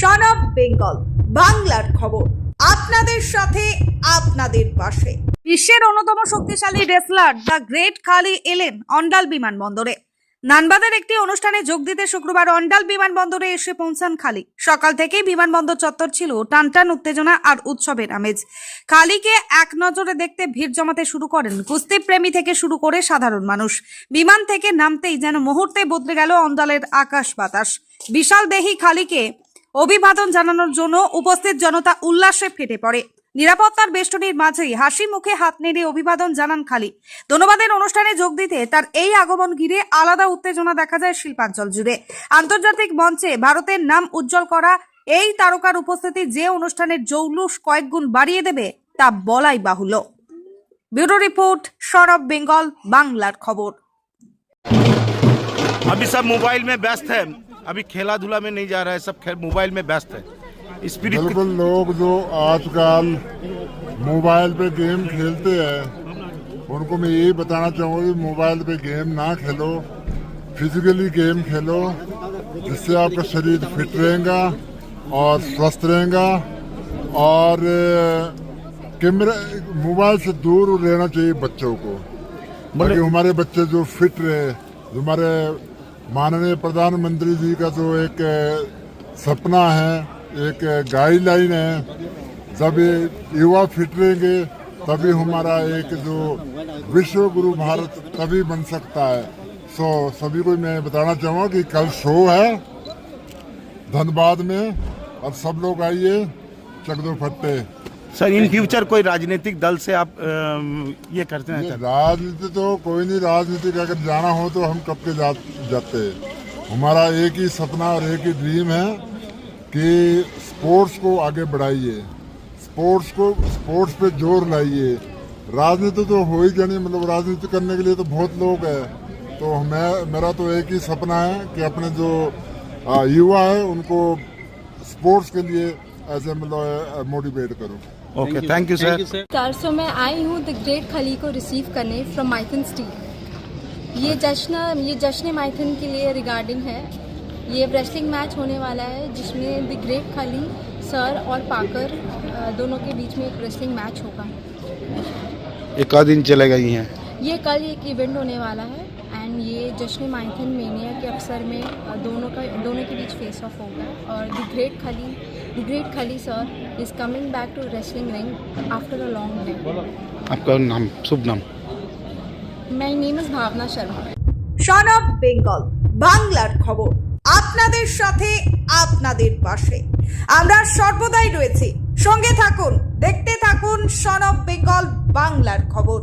Son of Bengal বাংলার খবর। আপনাদের সাথে, আপনাদের পাশে। বিশ্বের অন্যতম শক্তিশালী রেসলার দ্য গ্রেট খালি এলেন অন্ডাল বিমানবন্দরে। নানবাদের একটি অনুষ্ঠানে যোগ দিতে শুক্রবার অন্ডাল বিমানবন্দরে এসে পৌঁছান খালি। সকাল থেকেই বিমানবন্দর চত্বর ছিল টানটান উত্তেজনা আর উৎসবের আমেজ। খালিকে এক নজরে দেখতে ভিড় জমাতে শুরু করেন কুস্তি প্রেমী থেকে শুরু করে সাধারণ মানুষ। বিমান থেকে নামতেই যেন মুহূর্তে বদলে গেল অন্ডালের আকাশ বাতাস। বিশাল দেহি খালিকে অভিবাদন জানানোর জন্য উপস্থিত জনতা উল্লাসে ফেটে পড়ে নিরাপত্তার বেষ্টনীর মাঝেই হাসি মুখে হাত নেড়ে অভিবাদন জানান খালি ধন্যবাদের অনুষ্ঠানে যোগ দিতে তার এই আগমন ঘিরে আলাদা উত্তেজনা দেখা যায় শিল্পাঞ্চল জুড়ে আন্তর্জাতিক মঞ্চে ভারতের নাম উজ্জ্বল করা এই তারকার উপস্থিতি যে অনুষ্ঠানের জৌলুস কয়েকগুণ বাড়িয়ে দেবে তা বলাই বাহুল্য ব্যুরো রিপোর্ট সরব বেঙ্গল বাংলার খবর अभी सब मोबाइल में व्यस्त है अभी खेला धुला में नहीं जा रहा है सब खेल मोबाइल में व्यस्त है। स्पिरिट बिल्कुल लोग जो आजकल मोबाइल पे गेम खेलते हैं उनको मैं यही बताना चाहूँगा कि मोबाइल पे गेम ना खेलो फिजिकली गेम खेलो जिससे आपका शरीर फिट रहेगा और स्वस्थ रहेगा और कैमरा मोबाइल से दूर रहना चाहिए बच्चों को। ताकि हमारे बच्चे जो फिट रहे जो हमारे माननीय प्रधानमंत्री जी का जो एक सपना है, एक गाइडलाइन है, जब युवा फिट रहेंगे तभी हमारा एक जो विश्व गुरु भारत तभी बन सकता है। सो सभी को मैं बताना चाहूँगा कि कल शो है, धनबाद में, और सब लोग आइए चकदो फट्टे। सर इन फ्यूचर कोई राजनीतिक दल से आप ये करते हैं राजनीति तो कोई नहीं राजनीति का अगर जाना हो तो हम कब के जा, जाते हैं। हमारा एक ही सपना और एक ही ड्रीम है कि स्पोर्ट्स को आगे बढ़ाइए। स्पोर्ट्स को स्पोर्ट्स पे ज़ोर लाइए। राजनीति तो हो ही जानी मतलब राजनीति करने के लिए तो बहुत लोग हैं। तो मैं मेरा तो एक ही सपना है कि अपने जो युवा है उनको स्पोर्ट्स के लिए ऐसे मतलब मोटिवेट करूँ। Okay thank you sir sir so मैं आई हूँ द ग्रेट खली को रिसीव करने फ्रॉम माइथन स्टील ये जश्न ये जश्न माइथन के लिए रिगार्डिंग है। ये रेसलिंग मैच होने वाला है जिसमें द ग्रेट खली सर और पाकर दोनों के बीच में एक रेसलिंग मैच होगा। एक दिन चलेगा ये हैं। ये कल एक इवेंट होने वाला है एंड ये जश्न माइथन मेनिया के अवसर में अ, दोनों का दोनों के बीच फेस ऑफ होगा और the great Khali the great Khali sir is coming back to wrestling ring after a long time आपका नाम शुभ नाम my name is Bhavna Sharma son of Bengal বাংলার খবর আপনাদের সাথে আপনাদের পাশে আমরা সর্বদাই রয়েছি সঙ্গে থাকুন দেখতে থাকুন সন অফ বেঙ্গল বাংলার খবর